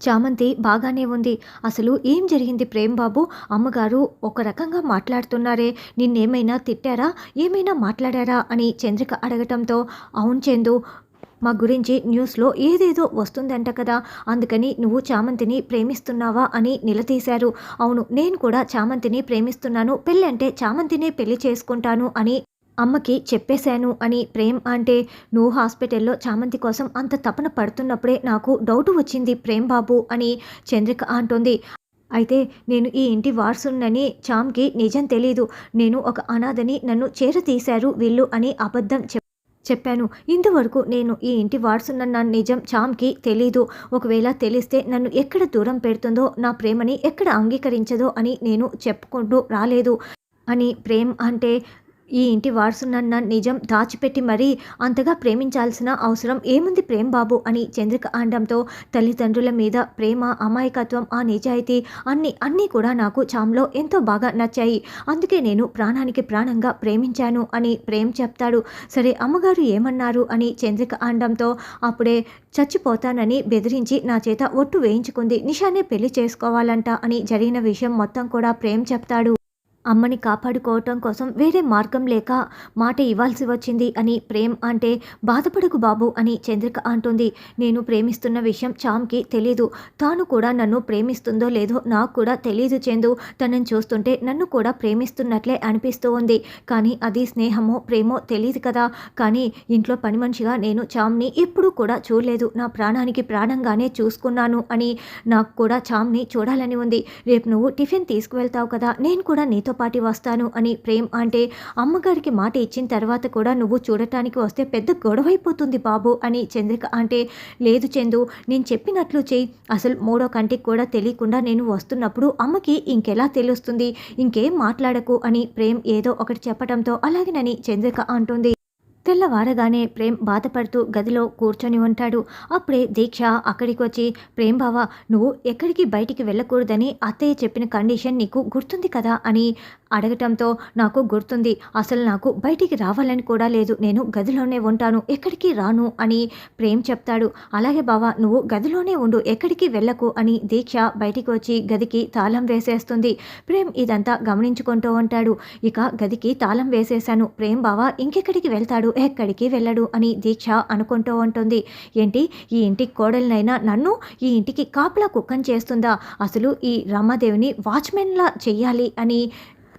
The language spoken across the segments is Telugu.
చామంతి బాగానే ఉంది. అసలు ఏం జరిగింది ప్రేమ్ బాబు అమ్మగారు ఒక రకంగా మాట్లాడుతున్నారే. నిన్నేమైనా తిట్టారా? ఏమైనా మాట్లాడారా? అని చంద్రిక అడగటంతో అవును చందు మా గురించి న్యూస్లో ఏదేదో వస్తుందంట కదా. అందుకని నువ్వు చామంతిని ప్రేమిస్తున్నావా అని నిలదీశారు. అవును నేను కూడా చామంతిని ప్రేమిస్తున్నాను. పెళ్ళంటే చామంతినే పెళ్ళి చేసుకుంటాను అని అమ్మకి చెప్పేశాను అని ప్రేమ్ అంటే నువ్వు హాస్పిటల్లో చామంతి కోసం అంత తపన పడుతున్నప్పుడే నాకు డౌట్ వచ్చింది ప్రేమ్ బాబు అని చంద్రిక అంటుంది. అయితే నేను ఈ ఇంటి వారసునని చామ్కి నిజం తెలీదు. నేను ఒక అనాథని నన్ను చేరతీశారు వీళ్ళు అని అబద్ధం చెప్ చెప్పాను. ఇంతవరకు నేను ఈ ఇంటి వారసునన్న నిజం చామ్కి తెలీదు. ఒకవేళ తెలిస్తే నన్ను ఎక్కడ దూరం పెడుతుందో నా ప్రేమని ఎక్కడ అంగీకరించదో అని నేను చెప్పుకుంటూ రాలేదు అని ప్రేమ్ అంటే ఈ ఇంటి వారసునన్న నిజం దాచిపెట్టి మరీ అంతగా ప్రేమించాల్సిన అవసరం ఏముంది ప్రేమ్ బాబు అని చంద్రిక అనడంతో తల్లిదండ్రుల మీద ప్రేమ అమాయకత్వం ఆ నిజాయితీ అన్ని అన్నీ కూడా నాకు చామ్లో ఎంతో బాగా నచ్చాయి. అందుకే నేను ప్రాణానికి ప్రాణంగా ప్రేమించాను అని ప్రేమ్ చెప్తాడు. సరే అమ్మగారు ఏమన్నారు? అని చంద్రిక అనడంతో అప్పుడే చచ్చిపోతానని బెదిరించి నా చేత ఒట్టు వేయించుకుంది. నిషానే పెళ్ళి చేసుకోవాలంట అని జరిగిన విషయం మొత్తం కూడా ప్రేమ్ చెప్తాడు. అమ్మని కాపాడుకోవటం కోసం వేరే మార్గం లేక మాట ఇవ్వాల్సి వచ్చింది అని ప్రేమ్ అంటే బాధపడకు బాబు అని చంద్రిక అంటుంది. నేను ప్రేమిస్తున్న విషయం చామ్కి తెలీదు. తాను కూడా నన్ను ప్రేమిస్తుందో లేదో నాకు కూడా తెలీదు చందు. తనని చూస్తుంటే నన్ను కూడా ప్రేమిస్తున్నట్లే అనిపిస్తూ ఉంది. కానీ అది స్నేహమో ప్రేమో తెలియదు కదా. కానీ ఇంట్లో పని మనిషిగా నేను చామ్ని ఎప్పుడూ కూడా చూడలేదు. నా ప్రాణానికి ప్రాణంగానే చూసుకున్నాను అని నాకు కూడా చామ్ని చూడాలని ఉంది. రేపు నువ్వు టిఫిన్ తీసుకువెళ్తావు కదా. నేను కూడా నీతో పాటి వస్తాను అని ప్రేమ్ అంటే అమ్మగారికి మాట ఇచ్చిన తర్వాత కూడా నువ్వు చూడటానికి వస్తే పెద్ద గొడవైపోతుంది బాబు అని చంద్రిక అంటే లేదు చందు నేను చెప్పినట్లు చెయ్యి అసలు మూడో కంటికి కూడా తెలియకుండా నేను వస్తున్నప్పుడు అమ్మకి ఇంకెలా తెలుస్తుంది? ఇంకేం మాట్లాడకు అని ప్రేమ్ ఏదో ఒకటి చెప్పడంతో అలాగేనని చంద్రిక అంటుంది. తెల్లవారగానే ప్రేమ్ బాధపడుతూ గదిలో కూర్చొని ఉంటాడు. అప్పుడే దీక్ష అక్కడికి వచ్చి ప్రేమ్ బావ నువ్వు ఎక్కడికి బయటికి వెళ్ళకూడదని అత్తయ్య చెప్పిన కండిషన్ నీకు గుర్తుంది కదా అని అడగటంతో నాకు గుర్తుంది అసలు నాకు బయటికి రావాలని కూడా లేదు. నేను గదిలోనే ఉంటాను. ఎక్కడికి రాను అని ప్రేమ్ చెప్తాడు. అలాగే బావా నువ్వు గదిలోనే ఉండు. ఎక్కడికి వెళ్ళకు అని దీక్ష బయటికి వచ్చి గదికి తాళం వేసేస్తుంది. ప్రేమ్ ఇదంతా గమనించుకుంటూ ఉంటాడు. ఇక గదికి తాళం వేసేశాను. ప్రేమ్ బావా ఇంకెక్కడికి వెళ్తాడు? ఎక్కడికి వెళ్ళడు? అని దీక్ష అనుకుంటూ ఉంటుంది. ఏంటి? ఈ ఇంటికి కోడలినైనా నన్ను? ఈ ఇంటికి కాపలా కుక్కని చేస్తుందా? అసలు ఈ రమాదేవిని వాచ్మెన్లా చెయ్యాలి అని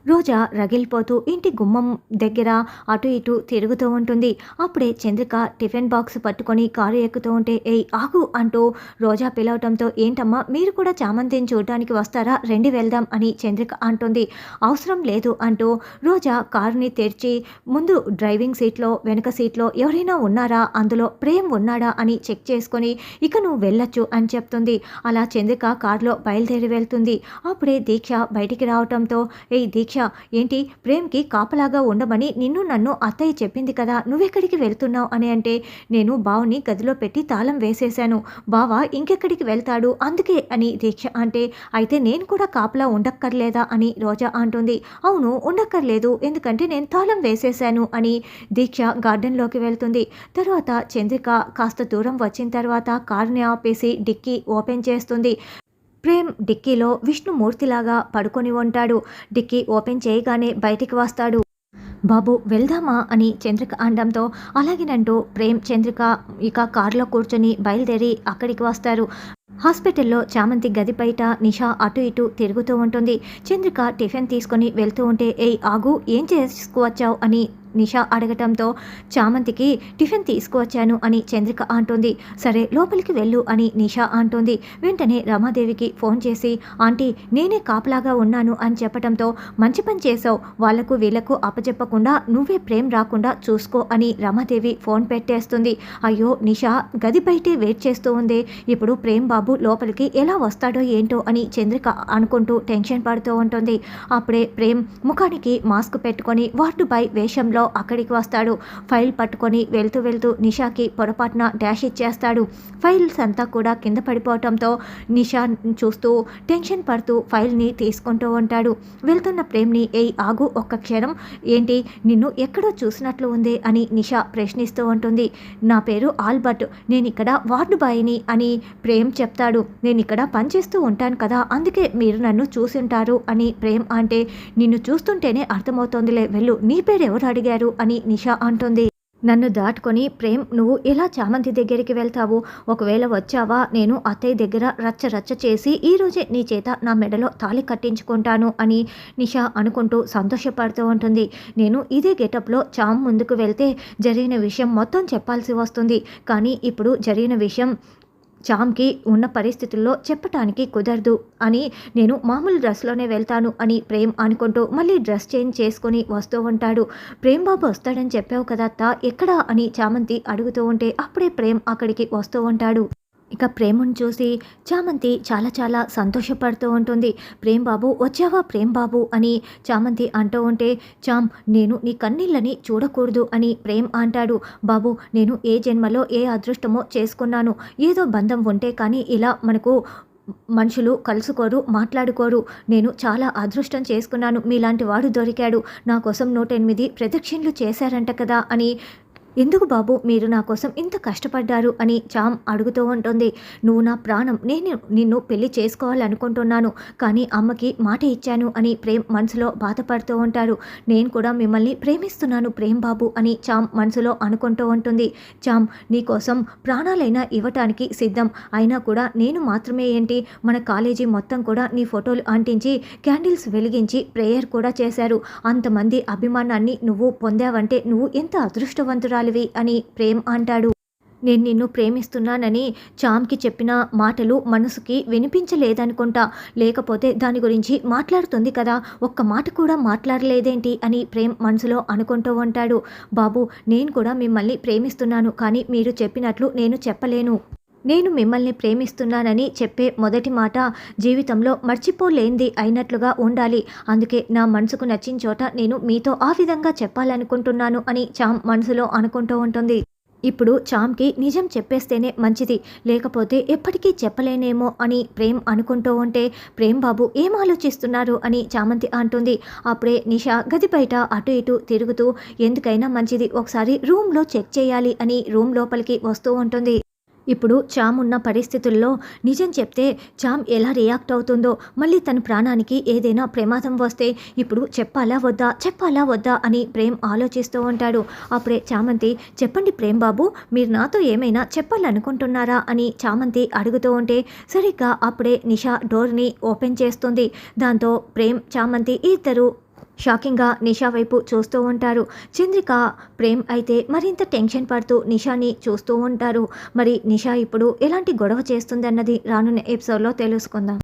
రోజా రగిలిపోతూ ఇంటి గుమ్మం దగ్గర అటు ఇటు తిరుగుతూ ఉంటుంది. అప్పుడే చంద్రిక టిఫిన్ బాక్స్ పట్టుకొని కారు ఎక్కుతూ ఉంటే ఏయ్ ఆగు అంటూ రోజా పిలవటంతో ఏంటమ్మా మీరు కూడా చామంతిని చూడటానికి వస్తారా? రెండి వెళ్దాం అని చంద్రిక అంటుంది. అవసరం లేదు అంటూ రోజా కారుని తెరిచి ముందు డ్రైవింగ్ సీట్లో వెనక సీట్లో ఎవరైనా ఉన్నారా? అందులో ప్రేమ్ ఉన్నాడా అని చెక్ చేసుకొని ఇక నువ్వు వెళ్ళొచ్చు అని చెప్తుంది. అలా చంద్రిక కారులో బయలుదేరి వెళ్తుంది. అప్పుడే దీక్ష బయటికి రావటంతో ఏయ్ దీక్ష ఏంటి? ప్రేమ్కి కాపలాగా ఉండమని నిన్ను నన్ను అత్తయ్య చెప్పింది కదా నువ్వెక్కడికి వెళ్తున్నావు అని అంటే నేను బావుని గదిలో పెట్టి తాళం వేసేశాను. బావ ఇంకెక్కడికి వెళ్తాడు? అందుకే అని దీక్ష అంటే అయితే నేను కూడా కాపలా ఉండక్కర్లేదా అని రోజా అంటుంది. అవును ఉండక్కర్లేదు ఎందుకంటే నేను తాళం వేసేశాను అని దీక్ష గార్డెన్లోకి వెళ్తుంది. తర్వాత చంద్రిక కాస్త దూరం వచ్చిన తర్వాత కారుని ఆపేసి డిక్కీ ఓపెన్ చేస్తుంది. ప్రేమ్ డిక్కీలో విష్ణుమూర్తిలాగా పడుకొని ఉంటాడు. డిక్కీ ఓపెన్ చేయగానే బయటికి వస్తాడు. బాబు వెళ్దామా? అని చంద్రిక అనడంతో అలాగేనంటూ ప్రేమ్ చంద్రిక ఇక కారులో కూర్చొని బయలుదేరి అక్కడికి వస్తారు. హాస్పిటల్లో చామంతి గది బయట నిషా అటు ఇటు తిరుగుతూ ఉంటుంది. చంద్రిక టిఫిన్ తీసుకొని వెళ్తూ ఉంటే ఏయ్ ఆగు ఏం చేసుకువచ్చావు అని నిషా అడగటంతో చామంతికి టిఫిన్ తీసుకువచ్చాను అని చంద్రిక అంటుంది. సరే లోపలికి వెళ్ళు అని నిషా అంటుంది. వెంటనే రమాదేవికి ఫోన్ చేసి ఆంటీ నేనే కాపలాగా ఉన్నాను అని చెప్పటంతో మంచి పని చేసావు వాళ్ళకు వీళ్ళకు అప్పచెప్పకుండా నువ్వే ప్రేమ్ రాకుండా చూసుకో అని రమాదేవి ఫోన్ పెట్టేస్తుంది. అయ్యో నిషా గది బయటే వెయిట్ చేస్తూ ఉంది. ఇప్పుడు ప్రేమ్ బాబు లోపలికి ఎలా వస్తాడో ఏంటో అని చంద్రిక అనుకుంటూ టెన్షన్ పడుతూ ఉంటుంది. అప్పుడే ప్రేమ్ ముఖానికి మాస్క్ పెట్టుకొని వార్డు బై వేషంలో అక్కడికి వస్తాడు. ఫైల్ పట్టుకొని వెళ్తూ వెళ్తూ నిషాకి పొరపాటున డాష్ ఇచ్చేస్తాడు. ఫైల్స్ అంతా కూడా కింద పడిపోవటంతో నిషా చూస్తూ టెన్షన్ పడుతూ ఫైల్ని తీసుకుంటూ ఉంటాడు. వెళ్తున్న ప్రేమ్ని ఏయ్ ఆగు ఒక్క క్షణం. ఏంటి? నిన్ను ఎక్కడో చూసినట్లు ఉంది అని నిషా ప్రశ్నిస్తూ ఉంటుంది. నా పేరు ఆల్బర్ట్. నేను ఇక్కడ వార్డు బాయ్ని అని ప్రేమ్ చెప్తాడు. నేను ఇక్కడ పనిచేస్తూ ఉంటాను కదా. అందుకే మీరు నన్ను చూసింటారు అని ప్రేమ్ అంటే నిన్ను చూస్తుంటేనే అర్థమవుతోందిలే. వెళ్ళు. నీ పేరు ఎవరు అడిగారు? అని నిషా అంటుంది. నన్ను దాటుకొని ప్రేమ్ నువ్వు ఎలా చామంతి దగ్గరికి వెళ్తావు? ఒకవేళ వచ్చావా? నేను అత్తయ్య దగ్గర రచ్చ రచ్చ చేసి ఈరోజే నీ చేత నా మెడలో తాళి కట్టించుకుంటాను అని నిషా అనుకుంటూ సంతోషపడుతూ ఉంటుంది. నేను ఇదే గెటప్లో చామ్ ముందుకు వెళ్తే జరిగిన విషయం మొత్తం చెప్పాల్సి వస్తుంది. కానీ ఇప్పుడు జరిగిన విషయం చామ్కి ఉన్న పరిస్థితుల్లో చెప్పటానికి కుదరదు అని నేను మామూలు డ్రెస్లోనే వెళ్తాను అని ప్రేమ్ అనుకుంటూ మళ్ళీ డ్రెస్ చేంజ్ చేసుకొని వస్తూ ఉంటాడు. ప్రేమ్ బాబు వస్తాడని చెప్పావు కదా అత్త ఎక్కడా అని చామంతి అడుగుతూ ఉంటే అప్పుడే ప్రేమ్ అక్కడికి వస్తూ ఉంటాడు. ఇక ప్రేమను చూసి చామంతి చాలా చాలా సంతోషపడుతూ ఉంటుంది. ప్రేమ్ బాబు వచ్చావా ప్రేమ్ బాబు? అని చామంతి అంటూ ఉంటే చామ్ నేను నీ కన్నీళ్ళని చూడకూడదు అని ప్రేమ్ అంటాడు. బాబు నేను ఏ జన్మలో ఏ అదృష్టమో చేసుకున్నాను. ఏదో బంధం ఉంటే కానీ ఇలా మనకు మనుషులు కలుసుకోరు మాట్లాడుకోరు. నేను చాలా అదృష్టం చేసుకున్నాను. మీలాంటి వాడు దొరికాడు. నా కోసం నూట ఎనిమిది ప్రదక్షిణలు చేశారంట కదా అని ఎందుకు బాబు మీరు నా కోసం ఇంత కష్టపడ్డారు అని చామ్ అడుగుతూ ఉంటుంది. నువ్వు నా ప్రాణం. నేను నిన్ను పెళ్ళి చేసుకోవాలనుకుంటున్నాను. కానీ అమ్మకి మాట ఇచ్చాను అని ప్రేమ్ మనసులో బాధపడుతూ ఉంటారు నేను కూడా మిమ్మల్ని ప్రేమిస్తున్నాను ప్రేమ్ బాబు అని చామ్ మనసులో అనుకుంటూ ఉంటుంది. చామ్ నీ కోసం ప్రాణాలైనా ఇవ్వటానికి సిద్ధం. అయినా కూడా నేను మాత్రమే ఏంటి? మన కాలేజీ మొత్తం కూడా నీ ఫోటోలు అంటించి క్యాండిల్స్ వెలిగించి ప్రేయర్ కూడా చేశారు. అంతమంది అభిమానాన్ని నువ్వు పొందావంటే నువ్వు ఎంత అదృష్టవంతురాలివి అని ప్రేమ్ అంటాడు. నేను నిన్ను ప్రేమిస్తున్నానని చామ్కి చెప్పిన మాటలు మనసుకి వినిపించలేదనుకుంటా. లేకపోతే దాని గురించి మాట్లాడుతుంది కదా. ఒక్క మాట కూడా మాట్లాడలేదేంటి అని ప్రేమ్ మనసులో అనుకుంటూ ఉంటాడు. బాబు నేను కూడా మిమ్మల్ని ప్రేమిస్తున్నాను కానీ మీరు చెప్పినట్లు నేను చెప్పలేను. నేను మిమ్మల్ని ప్రేమిస్తున్నానని చెప్పే మొదటి మాట జీవితంలో మర్చిపోలేంది అయినట్లుగా ఉండాలి. అందుకే నా మనసుకు నచ్చిన చోట నేను మీతో ఆ విధంగా చెప్పాలనుకుంటున్నాను అని చామ్ మనసులో అనుకుంటూ ఉంటుంది. ఇప్పుడు చామ్కి నిజం చెప్పేస్తేనే మంచిది. లేకపోతే ఎప్పటికీ చెప్పలేనేమో అని ప్రేమ్ అనుకుంటూ ఉంటే ప్రేమ్ బాబు ఏం ఆలోచిస్తున్నారు అని చామంతి అంటుంది. అప్పుడే నిషా గది బయట అటు ఇటు తిరుగుతూ ఎందుకైనా మంచిది ఒకసారి రూమ్లో చెక్ చేయాలి అని రూమ్ లోపలికి వస్తూ ఉంటుంది. ఇప్పుడు చామ్ ఉన్న పరిస్థితుల్లో నిజం చెప్తే చామ్ ఎలా రియాక్ట్ అవుతుందో మళ్ళీ తన ప్రాణానికి ఏదైనా ప్రమాదం వస్తే ఇప్పుడు చెప్పాలా వద్దా చెప్పాలా వద్దా అని ప్రేమ్ ఆలోచిస్తూ ఉంటాడు. అప్పుడే చామంతి చెప్పండి ప్రేమ్ బాబు మీరు నాతో ఏమైనా చెప్పాలనుకుంటున్నారా అని చామంతి అడుగుతూ ఉంటే సరిగ్గా అప్పుడే నిషా డోర్ని ఓపెన్ చేస్తుంది. దాంతో ప్రేమ్ చామంతి ఇద్దరు షాకింగ్గా నిషా వైపు చూస్తూ ఉంటారు. చంద్రిక ప్రేమ్ అయితే మరింత టెన్షన్ పడుతూ నిషాని చూస్తూ ఉంటారు. మరి నిషా ఇప్పుడు ఎలాంటి గొడవ చేస్తుందన్నది రానున్న ఎపిసోడ్లో తెలుసుకుందాం.